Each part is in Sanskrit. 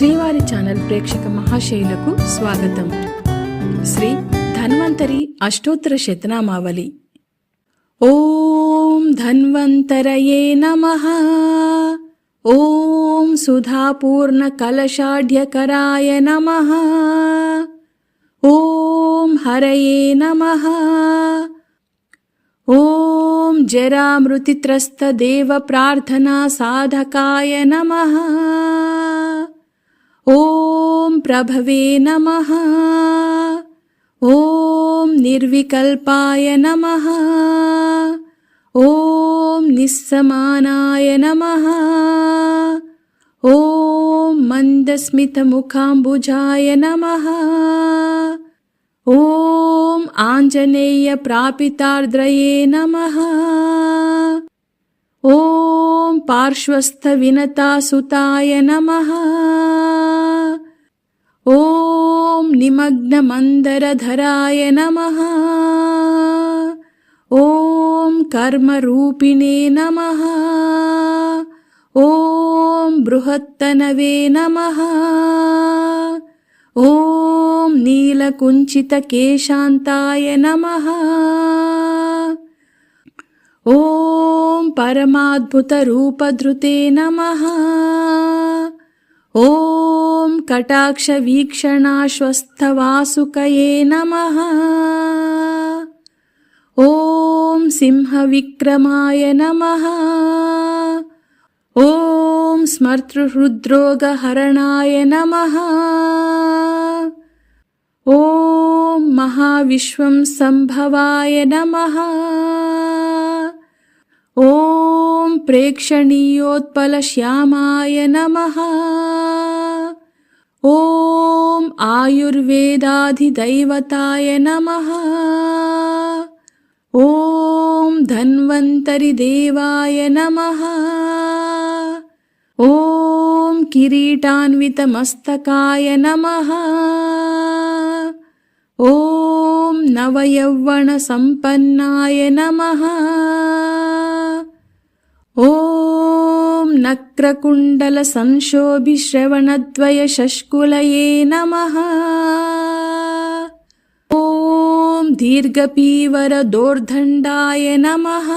శ్రీవారి ఛానల్ ప్రేక్షక మహాశైలకు స్వాగతం. శ్రీ ధన్వంతరి అష్టోత్తర శతనామావళి. ఓం ధన్వంతరయే నమ. ఓం సుధాపూర్ణ కలశాఢ్యకరాయ నమ. ఓం హరయే నమ. ఓం జరామృతిత్రస్త దేవ ప్రార్థనా సాధకాయ నమ. ॐ प्रभवे नमः। ॐ निर्विकल्पाय नमः। ॐ निस्समानाय नमः। ॐ मन्दस्मितमुखाम्बुजाय नमः। ॐ आञ्जनेयप्रापितार्द्रये नमः। ॐ पार्श्वस्थविनतासुताय नमः ॐ निमग्नमन्दरधराय नमः। ॐ कर्मरूपिणे नमः। ॐ बृहत्तनवे नमः। ॐ नीलकुञ्चितकेशान्ताय नमः। ॐ परमाद्भुतरूपधृते नमः। ॐ कटाक्षवीक्षणाश्वस्थवासुकये नमः। ॐ सिंहविक्रमाय नमः। ॐ स्मर्तृहृद्रोगहरणाय नमः। ॐ महाविश्वं सम्भवाय नमः। ॐ प्रेक्षणीयोत्पलश्यामाय नमः ॐ आयुर्वेदाधिदैवताय नमः। ॐ धन्वन्तरिदेवाय नमः। ॐ किरीटान्वितमस्तकाय नमः। ॐ नवयौवनसम्पन्नाय नमः। ॐ नक्रकुण्डलसंशोभिश्रवणद्वयशष्कुलये नमः। ॐ दीर्घपीवरदोर्दण्डाय नमः।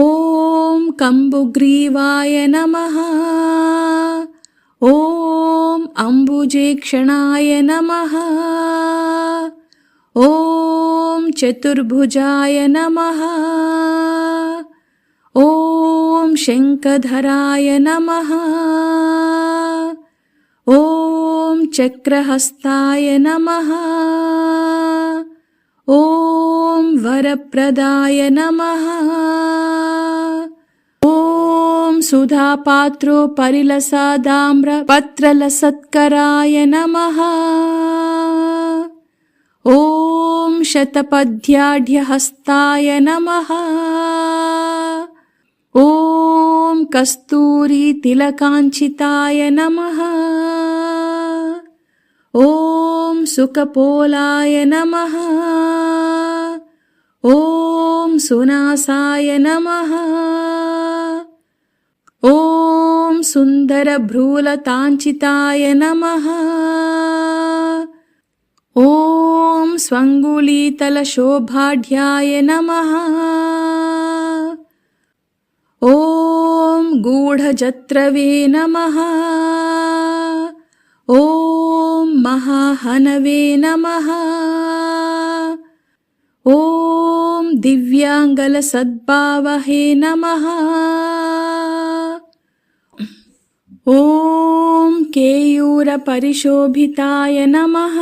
ॐ कम्बुग्रीवाय नमः। ॐ अम्बुजेक्षणाय नमः। ॐ चतुर्भुजाय नमः शङ्खधराय नमः। ॐ चक्रहस्ताय नमः। ॐ वरप्रदाय नमः। ॐ सुधापात्रोपरिलसादाम्रपत्रलसत्कराय नमः। ॐ शतपद्याढ्यहस्ताय नमः। ॐ कस्तूरीतिलकाञ्चिताय नमः। ॐ सुकपोलाय नमः। ॐ सुनासाय नमः। ॐ सुन्दरभ्रूलताञ्चिताय नमः। ॐ स्वङ्गुलीतलशोभाढ्याय नमः। ॐ गूढजत्रवे नमः। ॐ महाहनवे नमः। ॐ दिव्याङ्गलसद्भावहे नमः। ॐ केयूरपरिशोभिताय नमः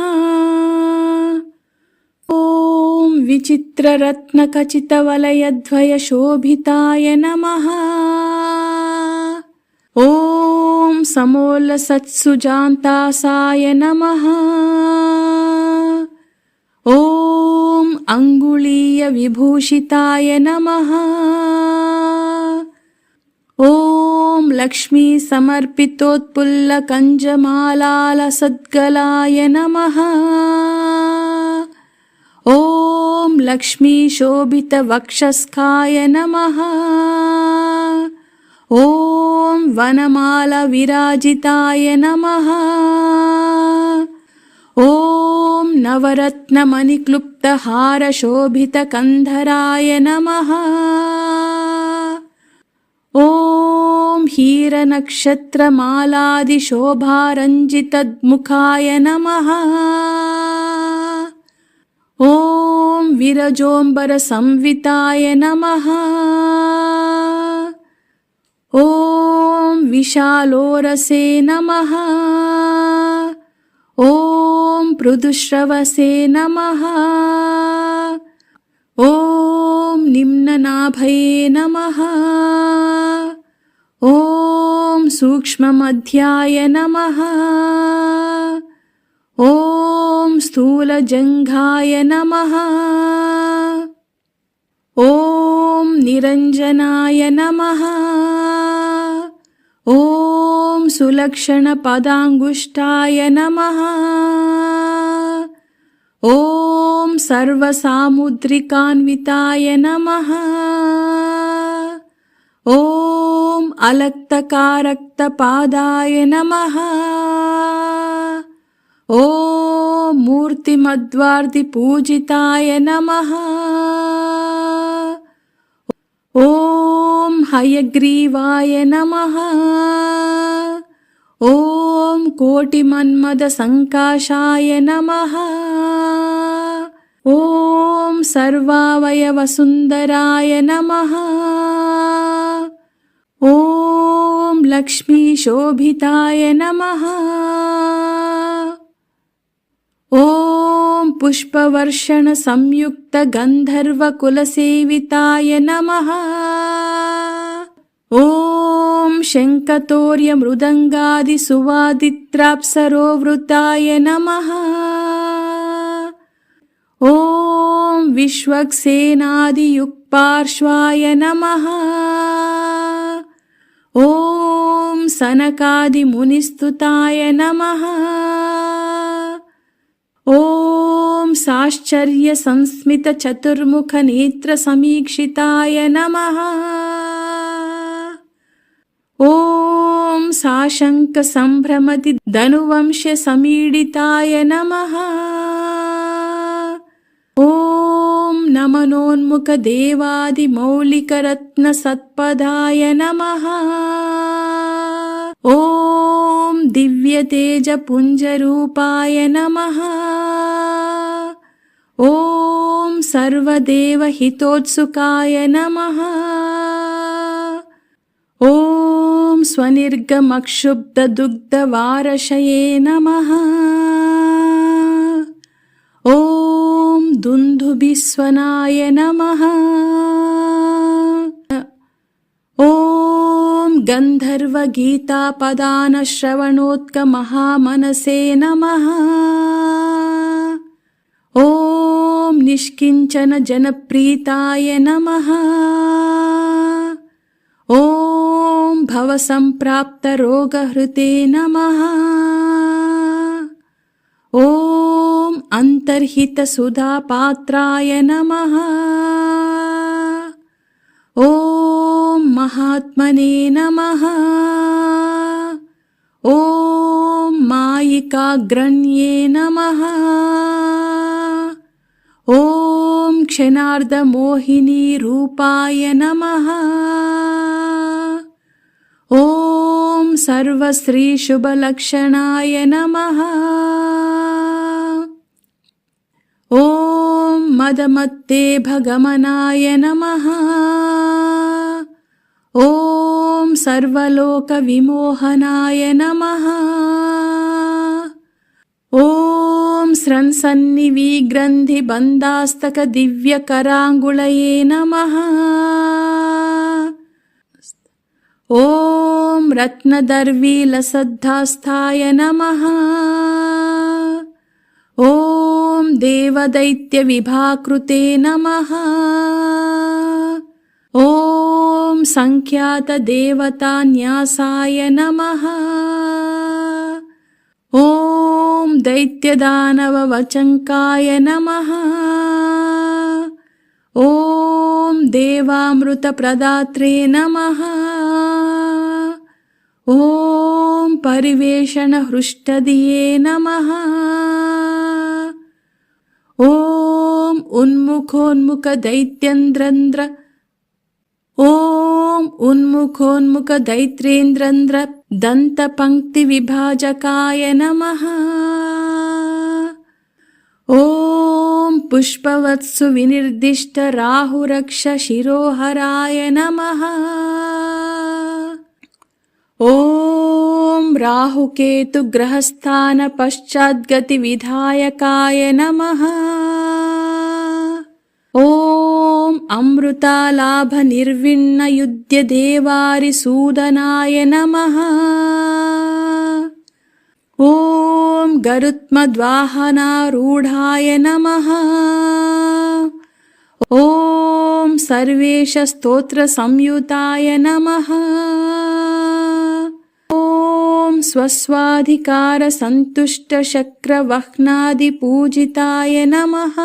ॐ विचित्ररत्नखचितवलयद्वयशोभिताय नमः। ॐ समोल्लसत्सुजान्तासाय नमः। ॐ अङ्गुलीयविभूषिताय नमः। ॐ लक्ष्मीसमर्पितोत्पुल्लकञ्जमालालसद्गलाय नमः लक्ष्मीशोभितवक्षस्काय नमः। ॐ वनमालविराजिताय नमः। ॐ नवरत्नमणिक्लुप्तहारशोभितकन्धराय नमः। ॐ हीरनक्षत्रमालादिशोभारञ्जितद्मुखाय नमः ॐ विरजोम्बरसंविताय नमः। ॐ विशालोरसे नमः। ॐ पृदुश्रवसे नमः। ॐ निम्ननाभये नमः। ॐ सूक्ष्ममध्याय नमः। ॐ स्थूलजङ्घाय नमः। ॐ निरञ्जनाय नमः। ॐ सुलक्षणपदाङ्गुष्ठाय नमः। ॐ सर्वसामुद्रिकान्विताय नमः। ॐ अलक्तकारक्तपादाय नमः ॐ मूर्तिमद्वार्तिपूजिताय नमः। ॐ हयग्रीवाय नमः। ॐ कोटिमन्मदसङ्काशाय नमः। ॐ सर्वावयवसुन्दराय नमः। ॐ लक्ष्मीशोभिताय नमः ॐ पुष्पवर्षणसंयुक्तगन्धर्वकुलसेविताय नमः। ॐ शङ्खतोर्यमृदङ्गादिसुवादित्राप्सरोवृताय नमः। ॐ विश्वक्सेनादियुक्पार्श्वाय नमः। ॐ सनकादिमुनिस्तुताय नमः ॐ साश्चर्यसंस्मितचतुर्मुखनेत्रसमीक्षिताय नमः। ॐ साशङ्कसम्भ्रमति धनुवंश्यसमीडिताय नमः। ॐ नमनोन्मुखदेवादिमौलिकरत्नसत्पदाय नमः ॐ दिव्यतेजपुञ्जरूपाय नमः। ॐ सर्वदेवहितोत्सुकाय नमः। ॐ स्वनिर्गमक्षुब्धदुग्धवारशये नमः। ॐ दुन्दुभिस्वनाय नमः। ॐ गन्धर्वगीतापदानश्रवणोत्कमहामनसे नमः। ॐ निष्किञ्चनजनप्रीताय नमः। ॐ भवसम्प्राप्तरोगहृते नमः। ॐ अन्तर्हितसुधापात्राय नमः महात्मने नमः। ॐ मायिकाग्रण्ये नमः। ॐ क्षणार्धमोहिनीरूपाय नमः। ॐ सर्वश्रीशुभलक्षणाय नमः। ॐ मदमत्ते भगमनाय नमः। ॐ सर्वलोकविमोहनाय नमः। ॐ स्रंसन्निविग्रन्थिबन्धास्तकदिव्यकराङ्गुलये नमः। ॐ रत्नदर्वीलसद्धास्थाय नमः। ॐ देवदैत्यविभाकृते नमः। ॐ सङ्ख्यातदेवतान्यासाय नमः। ॐ दैत्यदानववचङ्काय नमः। ॐ देवामृतप्रदात्रे नमः। ॐ परिवेषणहृष्टदिये नमः। ॐ उन्मुखोन्मुखदैत्यन्द्रन्द्र ॐ उन्मुखोन्मुखदैत्रेन्द्रन्द्र दन्तपङ्क्तिविभाजकाय नमः। ॐ पुष्पवत्सु विनिर्दिष्ट राहुरक्ष शिरोहराय नमः। ॐ राहुकेतुग्रहस्थान पश्चाद्गतिविधायकाय नमः अमृतालाभनिर्विण्णयुध्यदेवारिसूदनाय नमः। ॐ गरुत्मद्वाहनारूढाय नमः। ॐ सर्वेशस्तोत्रसंयुताय नमः। ॐ स्वस्वाधिकारसन्तुष्टशक्रवह्नादिपूजिताय नमः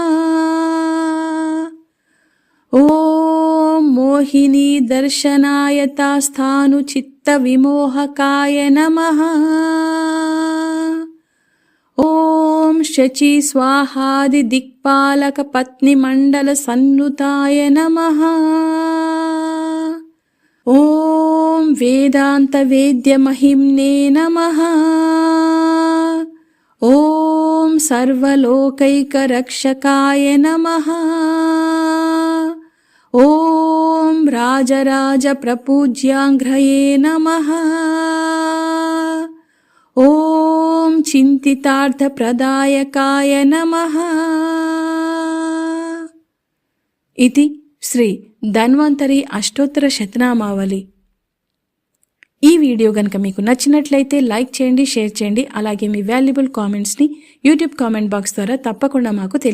ॐ मोहिनीदर्शनायतास्थानुचित्तविमोहकाय नमः। ॐ शचीस्वाहादिदिक्पालकपत्निमण्डलसन्नुताय नमः। ॐ वेदान्तवेद्यमहिम्ने नमः। ॐ सर्वलोकैकरक्षकाय नमः ॐ राजराजप्रपूज्याङ्घ्रये नमः ॐ चिन्तितार्थप्रदायकाय नमः ఇది శ్రీ ధన్వంతరి అష్టోత్తర శతనామావళి ఈ వీడియో కనుక మీకు నచ్చినట్లయితే లైక్ చేయండి షేర్ చేయండి అలాగే మీ వాల్యుబుల్ కామెంట్స్ని యూట్యూబ్ కామెంట్ బాక్స్ ద్వారా తప్పకుండా మాకు తెలియ